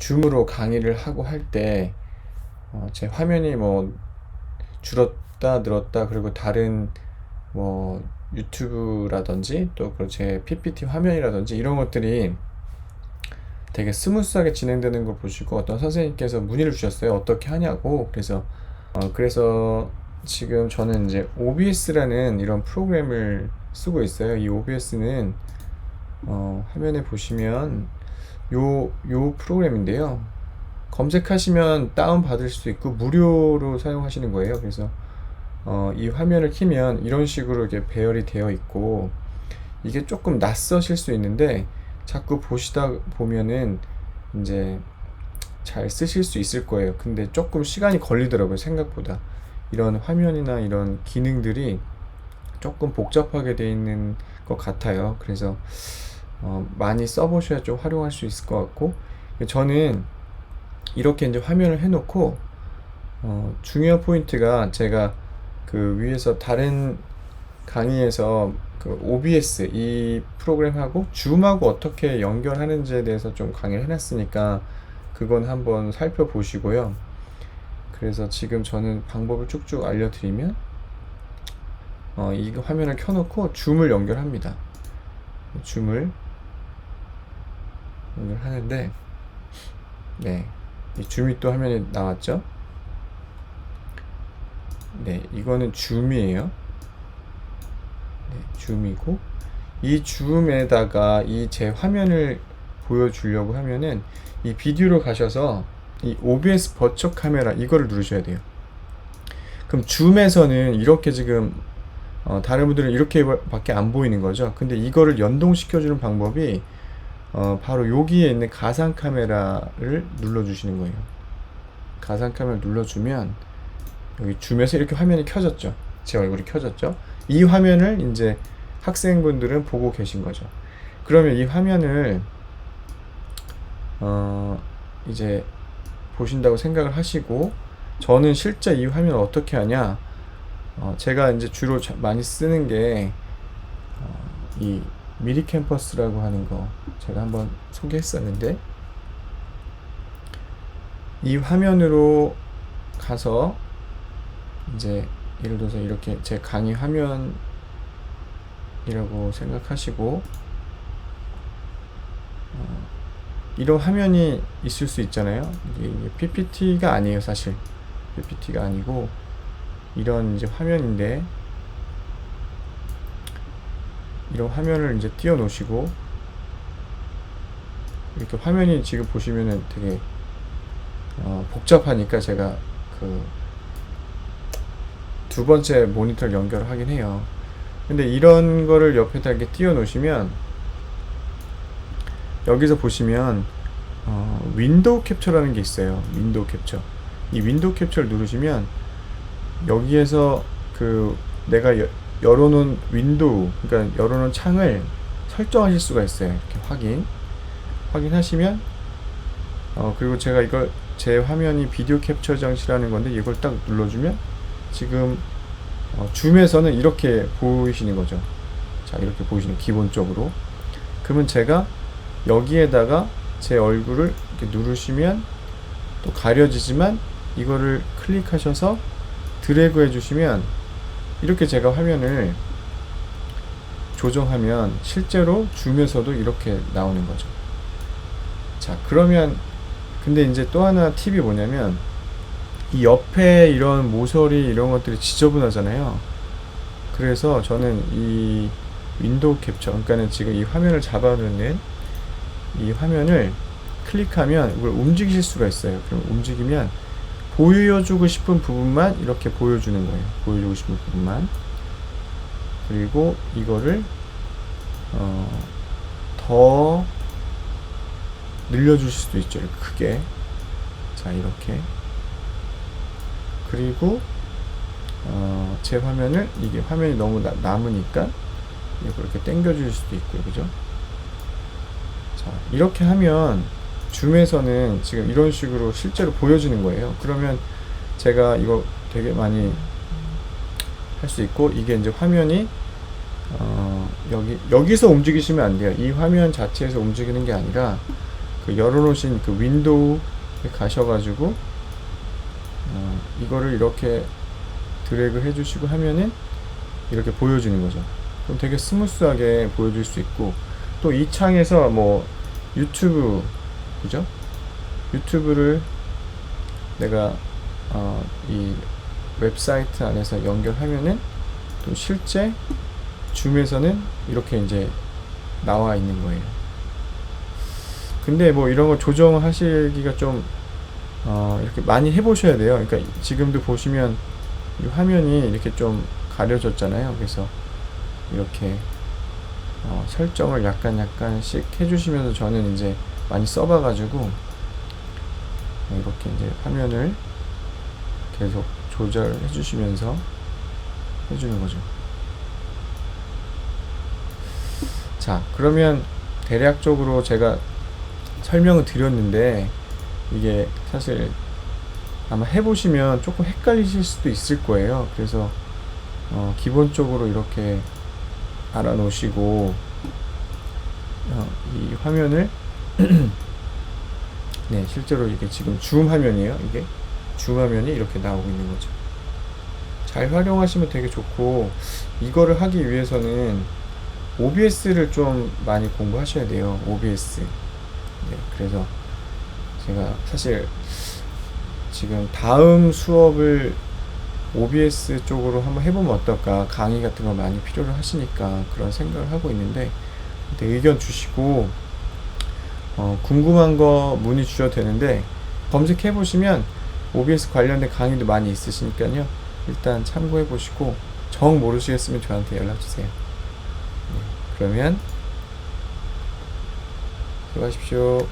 줌으로 강의를 하고 할때 어, 제 화면이 뭐 줄었다 늘었다 그리고 다른 뭐 유튜브라든지 또그제 PPT 화면이라든지 이런 것들이 되게 스무스하게 진행되는 걸 보시고 어떤 선생님께서 문의를 주셨어요. 어떻게 하냐고. 그래서 어, 그래서 지금 저는 이제 OBS라는 이런 프로그램을 쓰고 있어요. 이 OBS는 어, 화면에 보시면 요, 요 프로그램인데요. 검색하시면 다운받을 수 있고 무료로 사용하시는 거예요. 그래서 어, 이 화면을 키면 이런 식으로 이렇게 배열이 되어 있고 이게 조금 낯서실 수 있는데 자꾸 보시다 보면은 이제 잘 쓰실 수 있을 거예요. 근데 조금 시간이 걸리더라고요. 생각보다. 이런 화면이나 이런 기능들이 조금 복잡하게 되어 있는 것 같아요. 그래서 어, 많이 써보셔야 좀 활용할 수 있을 것 같고 저는 이렇게 이제 화면을 해놓고 어, 중요한 포인트가 제가 그 위에서 다른 강의에서 그 OBS 이 프로그램하고 줌하고 어떻게 연결하는지에 대해서 좀 강의를 해놨으니까 그건 한번 살펴보시고요. 그래서 지금 저는 방법을 쭉쭉 알려드리면 어, 이 화면을 켜놓고 줌을 연결합니다. 줌을 연결하는데 네, 이 줌이 또 화면에 나왔죠? 네, 이거는 줌이에요. 네, 줌이고 이 줌에다가 이 제 화면을 보여주려고 하면은 이 비디오로 가셔서 이 OBS 버처 카메라 이거를 누르셔야 돼요. 그럼 줌에서는 이렇게 지금 어, 다른 분들은 이렇게 밖에 안 보이는 거죠. 근데 이거를 연동시켜주는 방법이 어, 바로 여기에 있는 가상 카메라를 눌러주시는 거예요. 가상 카메라를 눌러주면 여기 줌에서 이렇게 화면이 켜졌죠. 제 얼굴이 켜졌죠. 이 화면을 이제 학생분들은 보고 계신 거죠. 그러면 이 화면을 어, 이제 보신다고 생각을 하시고 저는 실제 이 화면을 어떻게 하냐 어, 제가 이제 주로 자- 많이 쓰는 게 어, 이 미리 캠퍼스라고 하는 거 제가 한번 소개했었는데 이 화면으로 가서 이제 예를 들어서 이렇게 제 강의 화면이라고 생각하시고 어, 이런 화면이 있을 수 있잖아요. 이게, PPT가 아니에요, 사실. PPT가 아니고 이런 이제 화면인데 이런 화면을 이제 띄워 놓으시고 이렇게 화면이 지금 보시면은 되게 어, 복잡하니까 제가 그 두 번째 모니터를 연결하긴 해요. 근데 이런 거를 옆에다 이렇게 띄워 놓으시면 여기서 보시면 어, 윈도우 캡처라는 게 있어요. 윈도우 캡처. 이 윈도우 캡처를 누르시면 여기에서 그 내가 여, 열어놓은 윈도우, 그러니까 열어놓은 창을 설정하실 수가 있어요. 이렇게 확인. 확인하시면 어 그리고 제가 이걸 제 화면이 비디오 캡처 장치라는 건데 이걸 딱 눌러주면 지금 어, 줌에서는 이렇게 보이시는 거죠. 자 이렇게 보이시는 기본적으로. 그러면 제가 여기에다가 제 얼굴을 이렇게 누르시면 또 가려지지만 이거를 클릭하셔서 드래그 해주시면 이렇게 제가 화면을 조정하면 실제로 줌에서도 이렇게 나오는 거죠. 자, 그러면 근데 이제 또 하나 팁이 뭐냐면 이 옆에 이런 모서리 이런 것들이 지저분하잖아요. 그래서 저는 이 윈도우 캡처, 그러니까는 지금 이 화면을 잡아놓는 이 화면을 클릭하면 이걸 움직이실 수가 있어요. 그럼 움직이면 보여주고 싶은 부분만 이렇게 보여주는 거예요. 보여주고 싶은 부분만. 그리고 이거를 어, 더 늘려주실 수도 있죠. 크게. 자, 이렇게. 그리고 어, 제 화면을 이게 화면이 너무 나- 남으니까 이렇게 당겨줄 수도 있고요. 그죠? 자, 이렇게 하면 줌에서는 지금 이런 식으로 실제로 보여지는 거예요. 그러면 제가 이거 되게 많이 할 수 있고 이게 이제 화면이 어, 여기 여기서 움직이시면 안 돼요. 이 화면 자체에서 움직이는 게 아니라 그 열어놓으신 그 윈도우에 가셔가지고 어, 이거를 이렇게 드래그 해주시고 하면은 이렇게 보여주는 거죠. 그럼 되게 스무스하게 보여줄 수 있고 또 이 창에서 뭐 유튜브 그죠? 유튜브를 내가 어, 이 웹사이트 안에서 연결하면은 또 실제 줌에서는 이렇게 이제 나와 있는 거예요. 근데 뭐 이런 거 조정하시기가 좀 어, 이렇게 많이 해보셔야 돼요. 그러니까 지금도 보시면 이 화면이 이렇게 좀 가려졌잖아요. 그래서 이렇게 어, 설정을 약간 약간씩 해주시면서 저는 이제 많이 써봐가지고 이렇게 이제 화면을 계속 조절해 주시면서 해주는 거죠. 자, 그러면 대략적으로 제가 설명을 드렸는데 이게 사실 아마 해보시면 조금 헷갈리실 수도 있을 거예요. 그래서 어, 기본적으로 이렇게 알아놓으시고 어, 이 화면을 네 실제로 이게 지금 줌 화면이에요. 이게 줌 화면이 이렇게 나오고 있는 거죠. 잘 활용하시면 되게 좋고 이거를 하기 위해서는 OBS를 좀 많이 공부하셔야 돼요. OBS. 네, 그래서 제가 사실 지금 다음 수업을 OBS 쪽으로 한번 해보면 어떨까 강의 같은 거 많이 필요로 하시니까 그런 생각을 하고 있는데 네, 의견 주시고 어, 궁금한 거 문의 주셔도 되는데 검색해 보시면 OBS 관련된 강의도 많이 있으시니까요. 일단 참고해 보시고 정 모르시겠으면 저한테 연락 주세요. 네, 그러면 수고하십시오